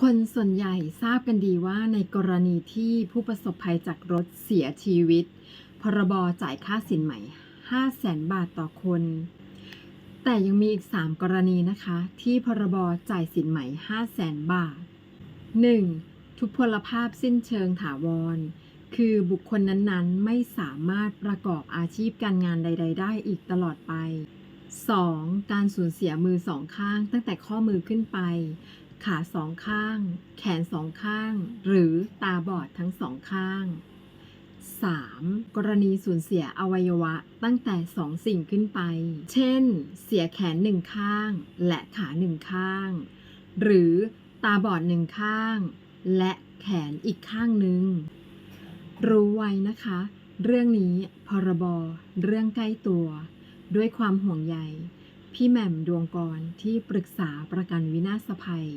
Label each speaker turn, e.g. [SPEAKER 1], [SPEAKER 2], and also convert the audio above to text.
[SPEAKER 1] คนส่วนใหญ่ทราบกันดีว่าในกรณีที่ผู้ประสบภัยจากรถเสียชีวิต พรบจ่ายค่าสินใหม่ 5 0 0แสนบาทต่อคน แต่ยังมีอีก 3 กรณีนะคะ ที่พรบจ่ายสินใหม่ 5 0 0แสนบาท 1. ทุพพลภาพสิ้นเชิงถาวร คือบุคคลนั้นๆ ไม่สามารถประกอบอาชีพการงานใด ๆ ได้อีกตลอดไป 2. การสูญเสียมือสองข้างตั้งแต่ข้อมือขึ้นไป ขาสองข้าง แขนสองข้าง หรือตาบอดทั้งสองข้าง 3. กรณีสูญเสียอวัยวะตั้งแต่สองสิ่งขึ้นไป เช่น เสียแขนหนึ่งข้าง และขาหนึ่งข้าง หรือตาบอดหนึ่งข้าง และแขนอีกข้างหนึ่ง รู้ไว้นะคะ เรื่องนี้พรบ เรื่องใกล้ตัว ด้วยความห่วงใย พี่แหม่มดวงกรที่ปรึกษาประกันวินาศภัย